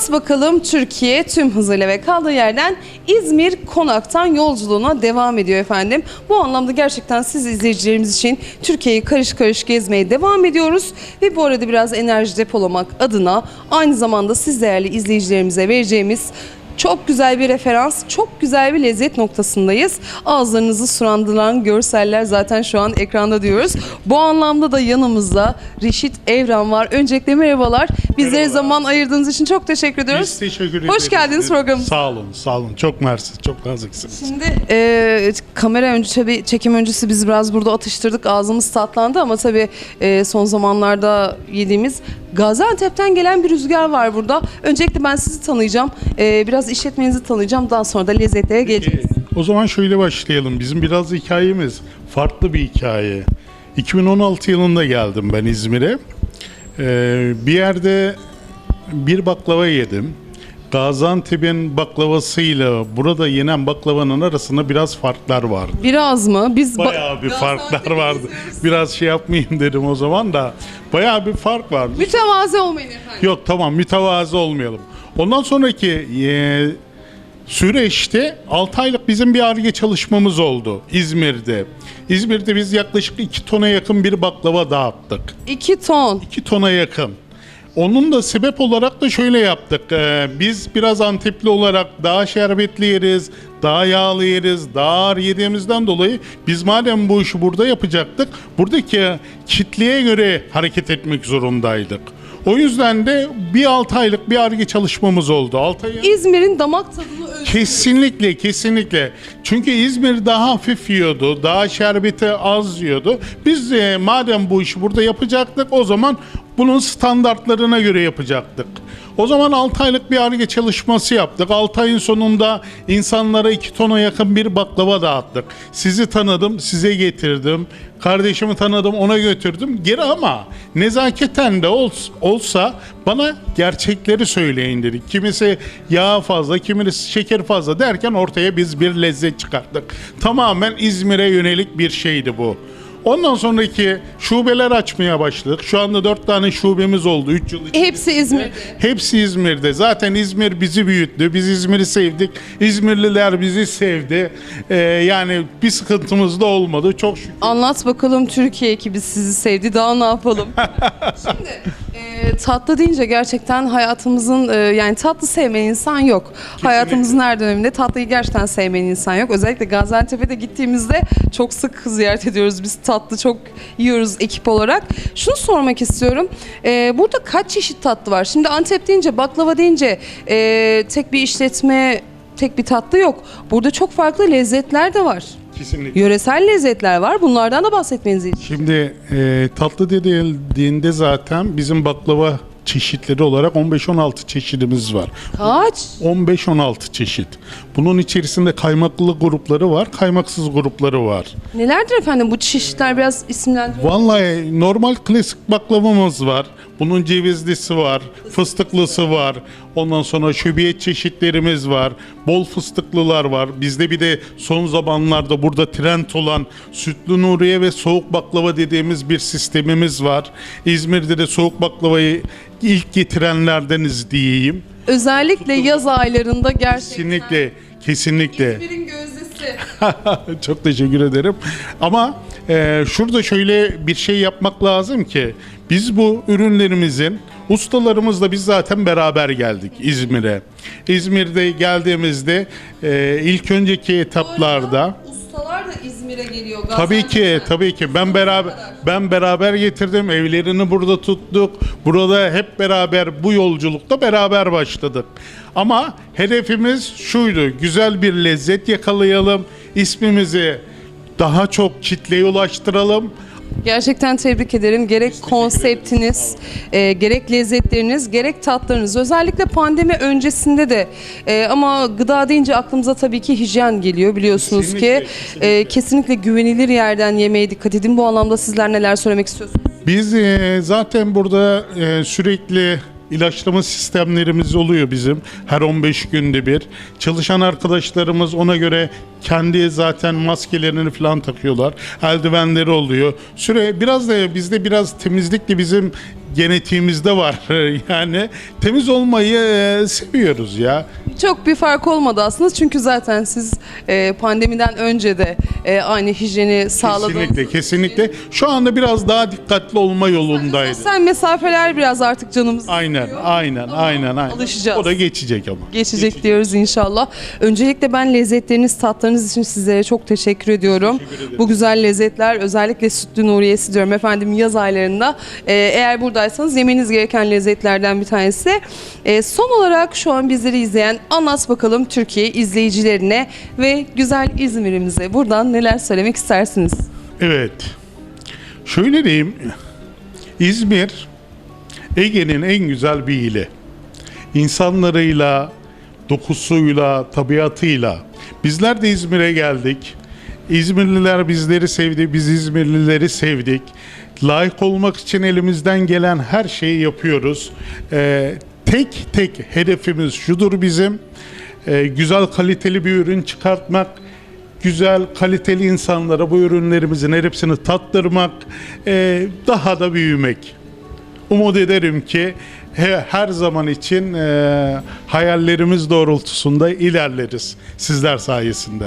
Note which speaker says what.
Speaker 1: Anlat bakalım Türkiye tüm hızıyla ve kaldığı yerden İzmir konaktan yolculuğuna devam ediyor efendim. Bu anlamda gerçekten siz izleyicilerimiz için Türkiye'yi karış karış gezmeye devam ediyoruz. Ve bu arada biraz enerji depolamak adına aynı zamanda siz değerli izleyicilerimize vereceğimiz çok güzel bir referans, çok güzel bir lezzet noktasındayız. Ağızlarınızı sulandıran görseller zaten şu an ekranda diyoruz. Bu anlamda da yanımızda Reşit Evren var. Öncelikle merhabalar. Bizlere
Speaker 2: Merhabalar.
Speaker 1: zaman ayırdığınız için çok teşekkür ediyoruz.
Speaker 2: Biz teşekkür ederiz.
Speaker 1: Hoş geldiniz programımıza.
Speaker 2: Sağ olun, sağ olun. Çok mersi, çok naziksiniz.
Speaker 1: Şimdi e, kamera önce tabii çekim öncesi biz biraz burada atıştırdık. Ağzımız tatlandı ama tabii e, son zamanlarda yediğimiz Gaziantep'ten gelen bir rüzgar var burada. Öncelikle ben sizi tanıyacağım. E, biraz işletmenizi tanıyacağım. Daha sonra da lezzetlere geleceğiz.
Speaker 2: O zaman şöyle başlayalım. Bizim biraz hikayemiz farklı bir hikaye. 2016 yılında geldim ben İzmir'e. Ee, bir yerde bir baklava yedim. Gaziantep'in baklavasıyla burada yenen baklavanın arasında biraz farklar vardı.
Speaker 1: Biraz mı? Biz ba-
Speaker 2: Bayağı bir farklar vardı. Biraz şey yapmayayım dedim o zaman da. Bayağı bir fark vardı.
Speaker 1: Mütevazi olmayın efendim.
Speaker 2: Yok tamam mütevazı olmayalım. Ondan sonraki e, süreçte 6 aylık bizim bir ARGE çalışmamız oldu İzmir'de. İzmir'de biz yaklaşık 2 tona yakın bir baklava dağıttık.
Speaker 1: 2 ton.
Speaker 2: 2 tona yakın. Onun da sebep olarak da şöyle yaptık. Ee, biz biraz Antepli olarak daha şerbetli yeriz, daha yağlı yeriz, daha ağır yediğimizden dolayı biz madem bu işi burada yapacaktık, buradaki kitleye göre hareket etmek zorundaydık. O yüzden de bir 6 aylık bir arge çalışmamız oldu. 6 ay
Speaker 1: İzmir'in damak tadını ölçüyoruz.
Speaker 2: Kesinlikle, kesinlikle. Çünkü İzmir daha hafif yiyordu, daha şerbeti az yiyordu. Biz de madem bu işi burada yapacaktık, o zaman bunun standartlarına göre yapacaktık. O zaman 6 aylık bir arge çalışması yaptık. 6 ayın sonunda insanlara 2 tona yakın bir baklava dağıttık. Sizi tanıdım, size getirdim. Kardeşimi tanıdım, ona götürdüm. Geri ama nezaketen de ols- olsa bana gerçekleri söyleyin dedik. Kimisi yağ fazla, kimisi şeker fazla derken ortaya biz bir lezzet çıkarttık. Tamamen İzmir'e yönelik bir şeydi bu. Ondan sonraki şubeler açmaya başladık. Şu anda dört tane şubemiz oldu. Üç yıl içinde.
Speaker 1: Hepsi İzmir'de.
Speaker 2: Hepsi İzmir'de. Zaten İzmir bizi büyüttü. Biz İzmir'i sevdik. İzmirliler bizi sevdi. Ee, yani bir sıkıntımız da olmadı. Çok şükür.
Speaker 1: Anlat bakalım Türkiye ekibi sizi sevdi daha ne yapalım? Şimdi tatlı deyince gerçekten hayatımızın e, yani tatlı sevmeyen insan yok. Hayatımızın her döneminde tatlıyı gerçekten sevmeyen insan yok. Özellikle Gaziantep'e de gittiğimizde çok sık ziyaret ediyoruz. Biz tatlı çok yiyoruz ekip olarak. Şunu sormak istiyorum. E, burada kaç çeşit tatlı var? Şimdi Antep deyince baklava deyince e, tek bir işletme tek bir tatlı yok. Burada çok farklı lezzetler de var.
Speaker 2: Kesinlikle.
Speaker 1: Yöresel lezzetler var. Bunlardan da bahsetmenizi için.
Speaker 2: Şimdi e, tatlı dediğinde zaten bizim baklava çeşitleri olarak 15-16 çeşidimiz var.
Speaker 1: Kaç?
Speaker 2: 15-16 çeşit. Bunun içerisinde kaymaklı grupları var, kaymaksız grupları var.
Speaker 1: Nelerdir efendim bu çeşitler biraz isimlendirin.
Speaker 2: Vallahi normal klasik baklavamız var. Bunun cevizlisi var, fıstıklısı var. Ondan sonra şöbiyet çeşitlerimiz var. Bol fıstıklılar var. Bizde bir de son zamanlarda burada trend olan sütlü nuriye ve soğuk baklava dediğimiz bir sistemimiz var. İzmir'de de soğuk baklavayı ilk getirenlerdeniz diyeyim.
Speaker 1: Özellikle yaz aylarında gerçekten.
Speaker 2: Kesinlikle, kesinlikle.
Speaker 1: İzmir'in gözdesi.
Speaker 2: Çok teşekkür ederim. Ama e, şurada şöyle bir şey yapmak lazım ki biz bu ürünlerimizin ustalarımızla biz zaten beraber geldik İzmir'e. İzmir'de geldiğimizde e, ilk önceki etaplarda
Speaker 1: Ustalar da İzmir'e geliyor.
Speaker 2: Tabii ki, tabii ki. Ben beraber ben beraber getirdim. Evlerini burada tuttuk. Burada hep beraber bu yolculukta beraber başladık. Ama hedefimiz şuydu. Güzel bir lezzet yakalayalım. İsmimizi daha çok kitleye ulaştıralım.
Speaker 1: Gerçekten tebrik ederim. Gerek konseptiniz, e, gerek lezzetleriniz, gerek tatlarınız. Özellikle pandemi öncesinde de e, ama gıda deyince aklımıza tabii ki hijyen geliyor biliyorsunuz
Speaker 2: Kesinlikle,
Speaker 1: ki.
Speaker 2: kesinlikle.
Speaker 1: E, kesinlikle güvenilir yerden yemeye dikkat edin. Bu anlamda sizler neler söylemek istiyorsunuz?
Speaker 2: Biz e, zaten burada e, sürekli ilaçlama sistemlerimiz oluyor bizim her 15 günde bir. Çalışan arkadaşlarımız ona göre kendi zaten maskelerini falan takıyorlar. Eldivenleri oluyor. Süre biraz da bizde biraz temizlikle bizim genetiğimizde var. yani temiz olmayı e, seviyoruz ya.
Speaker 1: Çok bir fark olmadı aslında çünkü zaten siz e, pandemiden önce de e, aynı hijyeni sağladınız.
Speaker 2: Kesinlikle, kesinlikle. Şu anda biraz daha dikkatli olma yolundaydı.
Speaker 1: Sosyal mesafeler biraz artık canımız
Speaker 2: Aynen, aynen, aynen, aynen.
Speaker 1: alışacağız.
Speaker 2: O da geçecek ama.
Speaker 1: Geçecek diyoruz inşallah. Öncelikle ben lezzetleriniz, tatlarınız için sizlere çok teşekkür ediyorum. Bu güzel lezzetler özellikle sütlü Nuriye'si diyorum efendim yaz aylarında. Eğer buradaysanız yemeniz gereken lezzetlerden bir tanesi. Ee, son olarak şu an bizleri izleyen anlat bakalım Türkiye izleyicilerine ve güzel İzmir'imize buradan neler söylemek istersiniz?
Speaker 2: Evet. Şöyle diyeyim. İzmir Ege'nin en güzel bir ili. İnsanlarıyla, dokusuyla, tabiatıyla. Bizler de İzmir'e geldik. İzmirliler bizleri sevdi, biz İzmirlileri sevdik. Layık olmak için elimizden gelen her şeyi yapıyoruz. Ee, tek tek hedefimiz şudur bizim. Ee, güzel kaliteli bir ürün çıkartmak, güzel kaliteli insanlara bu ürünlerimizin hepsini tattırmak, e, daha da büyümek. Umut ederim ki he- her zaman için e, hayallerimiz doğrultusunda ilerleriz sizler sayesinde.